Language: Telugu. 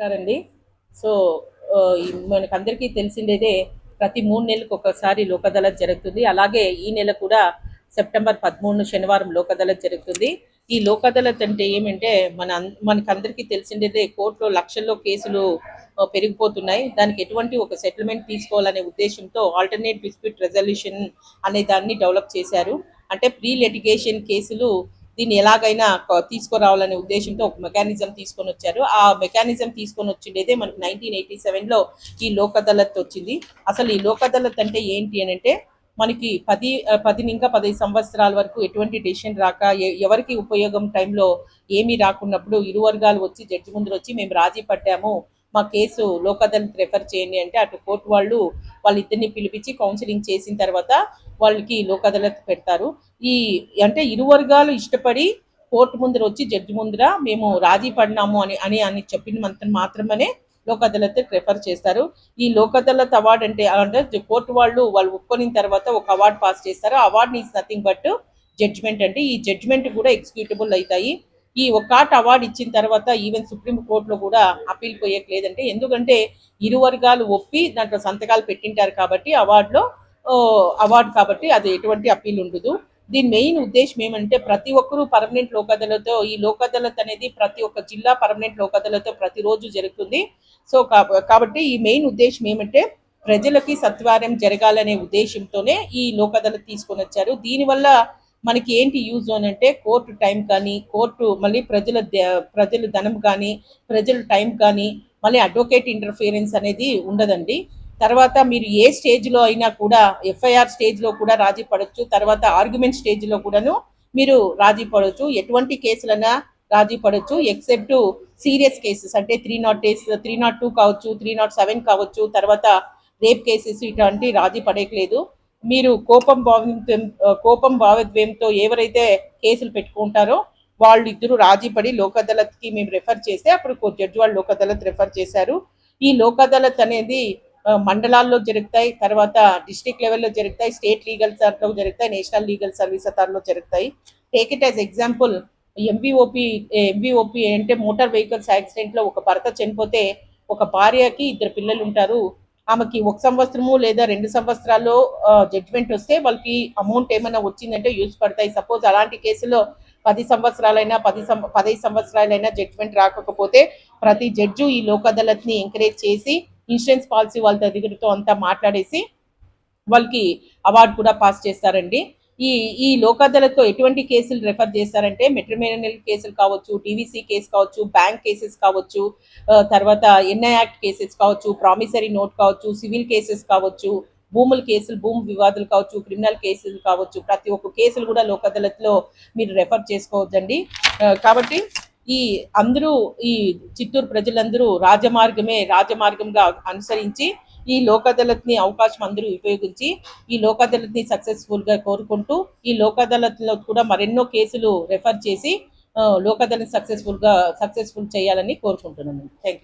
నమస్కారం అండి సో మనకు అందరికీ మనకందరికీ తెలిసిందేదే ప్రతి మూడు నెలలకు ఒకసారి లోకదళ జరుగుతుంది. అలాగే ఈ నెల కూడా సెప్టెంబర్ పదమూడు శనివారం లోకదళ జరుగుతుంది. ఈ లోక్ అంటే ఏమంటే మన మనకందరికీ తెలిసిందేదే కోర్టులో లక్షల్లో కేసులు పెరిగిపోతున్నాయి. దానికి ఎటువంటి ఒక సెటిల్మెంట్ తీసుకోవాలనే ఉద్దేశంతో ఆల్టర్నేట్ డిస్ప్యూట్ రెజల్యూషన్ అనే దాన్ని డెవలప్ చేశారు. అంటే ప్రీ లిటిగేషన్ కేసులు దీన్ని ఎలాగైనా తీసుకురావాలనే ఉద్దేశంతో ఒక మెకానిజం తీసుకొని వచ్చారు. ఆ మెకానిజం తీసుకొని వచ్చిండేదే మనకి నైన్టీన్ ఎయిటీ సెవెన్లో ఈ లోక్ అదాలత్ వచ్చింది. అసలు ఈ లోక్ అదాలత్ అంటే ఏంటి అని అంటే మనకి పది పది ఇంకా పదిహేను సంవత్సరాల వరకు ఎటువంటి డెసిషన్ రాక ఎవరికి ఉపయోగం టైంలో ఏమీ రాకున్నప్పుడు ఇరు వర్గాలు వచ్చి జడ్జి ముందు వచ్చి మేము రాజీ పడ్డాము మా కేసు లోక్ అదాలత్ రెఫర్ చేయండి అంటే అటు కోర్టు వాళ్ళు వాళ్ళిద్దరిని పిలిపించి కౌన్సిలింగ్ చేసిన తర్వాత వాళ్ళకి లోక్ అదాలత్ పెడతారు. ఈ అంటే ఇరు వర్గాలు ఇష్టపడి కోర్టు ముందర వచ్చి జడ్జి ముందర మేము రాజీ పడినాము అని అని అని చెప్పిన మంత్రం మాత్రమే లోక్ అదాలత్ రెఫర్ చేస్తారు. ఈ లోక్ అదాలత్ అవార్డు అంటే అంటే కోర్టు వాళ్ళు వాళ్ళు ఒప్పుకొనిన తర్వాత ఒక అవార్డు పాస్ చేస్తారు. ఆ award is nothing but judgement అంటే ఈ జడ్జ్మెంట్ కూడా ఎగ్జిక్యూటబుల్ అవుతాయి. ఈ ఒక్కటి అవార్డు ఇచ్చిన తర్వాత ఈవెన్ సుప్రీం కోర్టులో కూడా అప్పీల్ పోయేకి లేదంటే ఎందుకంటే ఇరు వర్గాలు ఒప్పి దాంట్లో సంతకాలు పెట్టింటారు కాబట్టి అవార్డులో అవార్డు కాబట్టి అది ఎటువంటి అప్పీల్ ఉండదు. దీని మెయిన్ ఉద్దేశం ఏమంటే ప్రతి ఒక్కరూ పర్మనెంట్ లోక్ ఈ లోక్ అదాలత్ అనేది ప్రతి ఒక్క జిల్లా పర్మనెంట్ లోక్ అదాలత్తో ప్రతిరోజు జరుగుతుంది. సో కాబట్టి ఈ మెయిన్ ఉద్దేశం ఏమంటే ప్రజలకి సత్వారం జరగాలనే ఉద్దేశంతోనే ఈ లోక్ అదాలత్ తీసుకొని వచ్చారు దీనివల్ల మనకి ఏంటి యూజ్ అని అంటే కోర్టు టైం కానీ కోర్టు మళ్ళీ ప్రజల ద- ప్రజల ధనం కానీ ప్రజల టైం కానీ మళ్ళీ అడ్వకేట్ ఇంటర్ఫియరెన్స్ అనేది ఉండదండి. తర్వాత మీరు ఏ స్టేజ్లో అయినా కూడా ఎఫ్ఐఆర్ స్టేజ్లో కూడా రాజీ పడవచ్చు తర్వాత ఆర్గ్యుమెంట్ స్టేజ్లో కూడాను మీరు రాజీ పడవచ్చు ఎటువంటి కేసులైనా రాజీ పడవచ్చు ఎక్సెప్ట్ సీరియస్ కేసెస్ అంటే three nought days three nought two కావచ్చు త్రీ నాట్ సెవెన్ కావచ్చు. తర్వాత రేప్ కేసెస్ ఇటువంటి రాజీ పడేయట్లేదు. మీరు కోపం భావం కోపం భావోద్వేగంతో ఎవరైతే కేసులు పెట్టుకుంటారో వాళ్ళు ఇద్దరు రాజీపడి లోక్ అదాలత్కి మేము రెఫర్ చేస్తే అప్పుడు జడ్జి వాళ్ళు లోక్ అదాలత్ రెఫర్ చేశారు. ఈ లోక్ అదాలత్ అనేది మండలాల్లో జరుగుతాయి తర్వాత డిస్ట్రిక్ట్ లెవెల్లో జరుగుతాయి స్టేట్ లీగల్లో జరుగుతాయి నేషనల్ లీగల్ సర్వీస్ అథారిటీలో జరుగుతాయి. Take it as example MVOP MVOP అంటే మోటార్ వెహికల్స్ యాక్సిడెంట్లో ఒక భర్త చనిపోతే ఒక భార్యకి ఇద్దరు పిల్లలు ఉంటారు. ఆమెకి ఒక సంవత్సరము లేదా రెండు సంవత్సరాల్లో జడ్జ్మెంట్ వస్తే వాళ్ళకి అమౌంట్ ఏమైనా వచ్చిందంటే యూజ్ పడతాయి. సపోజ్ అలాంటి కేసులో పది సంవత్సరాలైనా పది సం పదహైదు సంవత్సరాలైనా జడ్జ్మెంట్ రాకపోతే ప్రతి జడ్జు ఈ లోక్ అదాలత్ని ఎంకరేజ్ చేసి ఇన్సూరెన్స్ పాలసీ వాళ్ళ దగ్గరతో అంతా మాట్లాడేసి వాళ్ళకి అవార్డు కూడా పాస్ చేస్తారండి. ఈ ఈ లోక్ అదాలత్లో ఎటువంటి కేసులు రెఫర్ చేస్తారంటే మెట్రిమోనియల్ కేసులు కావచ్చు టీవీసీ కేసు కావచ్చు బ్యాంక్ కేసెస్ కావచ్చు తర్వాత ఎన్ఐ యాక్ట్ కేసెస్ కావచ్చు ప్రామిసరీ నోట్ కావచ్చు సివిల్ కేసెస్ కావచ్చు భూముల కేసులు భూమి వివాదాలు కావచ్చు క్రిమినల్ కేసులు కావచ్చు ప్రతి ఒక్క కేసులు కూడా లోక్ అదాలత్లో మీరు రెఫర్ చేసుకోవచ్చండి కాబట్టి ఈ అందరూ ఈ చిత్తూరు ప్రజలందరూ రాజమార్గమే రాజమార్గంగా అనుసరించి ఈ లోకదళత్ని అవకాశం అందరూ ఉపయోగించి ఈ లోకదళత్ని సక్సెస్ఫుల్గా గా కోరుకుంటూ ఈ లోకదళత్లో కూడా మరెన్నో కేసులు రెఫర్ చేసి లోకదళని సక్సెస్ఫుల్గా సక్సెస్ఫుల్గా సక్సెస్ఫుల్ చేయాలని కోరుకుంటున్నాను. థ్యాంక్